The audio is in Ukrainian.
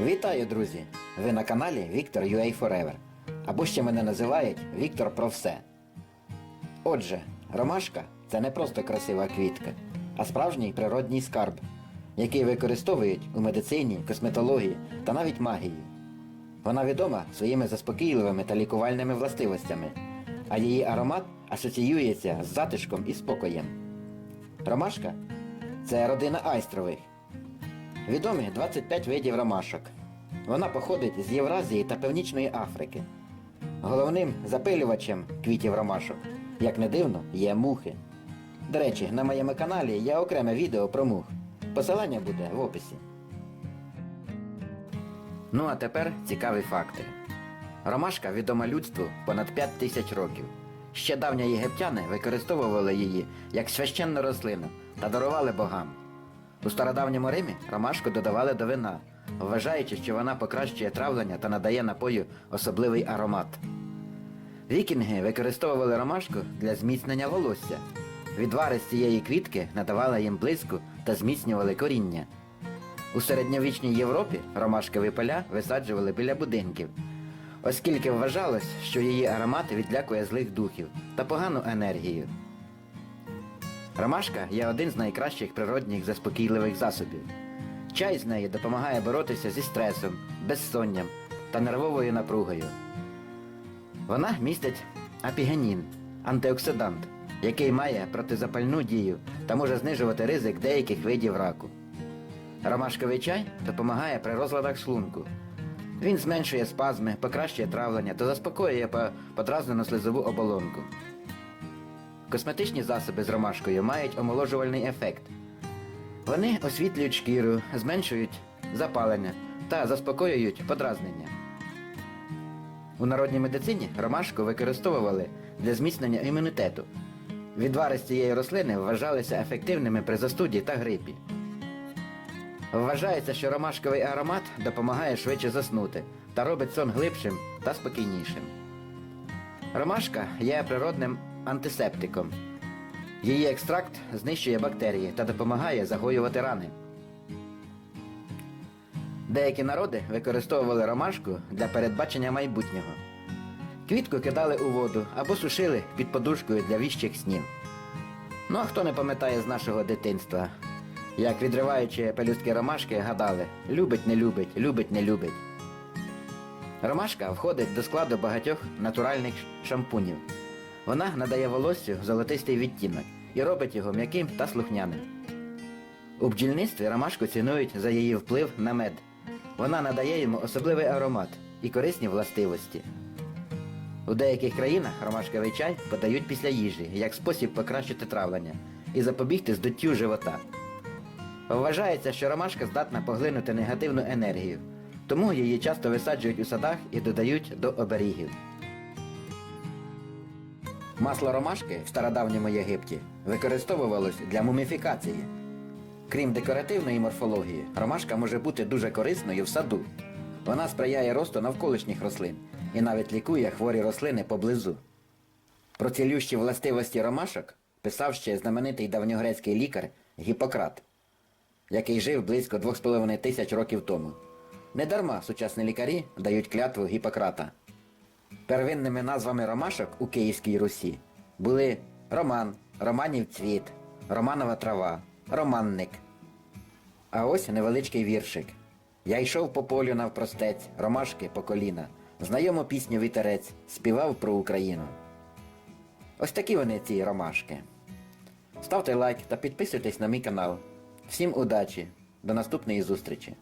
Вітаю, друзі! Ви на каналі Віктор UA Forever. Або ще мене називають Віктор про все. Отже, ромашка це не просто красива квітка, а справжній природній скарб, який використовують у медицині, косметології та навіть магії. Вона відома своїми заспокійливими та лікувальними властивостями, а її аромат асоціюється з затишком і спокоєм. Ромашка це родина айстрових, Відомі 25 видів ромашок. Вона походить з Євразії та Північної Африки. Головним запилювачем квітів ромашок, як не дивно, є мухи. До речі, на моєму каналі є окреме відео про мух. Посилання буде в описі. Ну а тепер цікаві факти. Ромашка відома людству понад 5 тисяч років. Ще давні єгиптяни використовували її як священну рослину та дарували богам. У стародавньому Римі ромашку додавали до вина, вважаючи, що вона покращує травлення та надає напою особливий аромат. Вікінги використовували ромашку для зміцнення волосся. Відвари з цієї квітки надавали їм блиску та зміцнювали коріння. У середньовічній Європі ромашкові поля висаджували біля будинків, оскільки вважалось, що її аромат відлякує злих духів та погану енергію. Ромашка є один з найкращих природних заспокійливих засобів. Чай з неї допомагає боротися зі стресом, безсонням та нервовою напругою. Вона містить апігенін, антиоксидант, який має протизапальну дію та може знижувати ризик деяких видів раку. Ромашковий чай допомагає при розладах шлунку. Він зменшує спазми, покращує травлення та заспокоює по- подразнену слизову оболонку. Косметичні засоби з ромашкою мають омоложувальний ефект. Вони освітлюють шкіру, зменшують запалення та заспокоюють подразнення. У народній медицині ромашку використовували для зміцнення імунітету. Відвари з цієї рослини вважалися ефективними при застуді та грипі. Вважається, що ромашковий аромат допомагає швидше заснути та робить сон глибшим та спокійнішим. Ромашка є природним антисептиком. Її екстракт знищує бактерії та допомагає загоювати рани. Деякі народи використовували ромашку для передбачення майбутнього. Квітку кидали у воду або сушили під подушкою для віщих снів. Ну а хто не пам'ятає з нашого дитинства, як відриваючи пелюстки ромашки, гадали любить, не любить, любить, не любить. Ромашка входить до складу багатьох натуральних шампунів. Вона надає волоссю золотистий відтінок і робить його м'яким та слухняним. У бджільництві ромашку цінують за її вплив на мед. Вона надає йому особливий аромат і корисні властивості. У деяких країнах ромашковий чай подають після їжі як спосіб покращити травлення і запобігти здуттю живота. Вважається, що ромашка здатна поглинути негативну енергію, тому її часто висаджують у садах і додають до оберігів. Масло ромашки в стародавньому Єгипті використовувалось для муміфікації. Крім декоративної морфології, ромашка може бути дуже корисною в саду. Вона сприяє росту навколишніх рослин і навіть лікує хворі рослини поблизу. Про цілющі властивості ромашок писав ще знаменитий давньогрецький лікар Гіппократ, який жив близько 2,5 тисяч років тому. Недарма сучасні лікарі дають клятву Гіппократа. Первинними назвами ромашок у Київській Русі були роман, романів цвіт, романова трава, романник. А ось невеличкий віршик. Я йшов по полю навпростець, ромашки по коліна, знайому пісню вітерець, співав про Україну. Ось такі вони ці ромашки. Ставте лайк та підписуйтесь на мій канал. Всім удачі! До наступної зустрічі!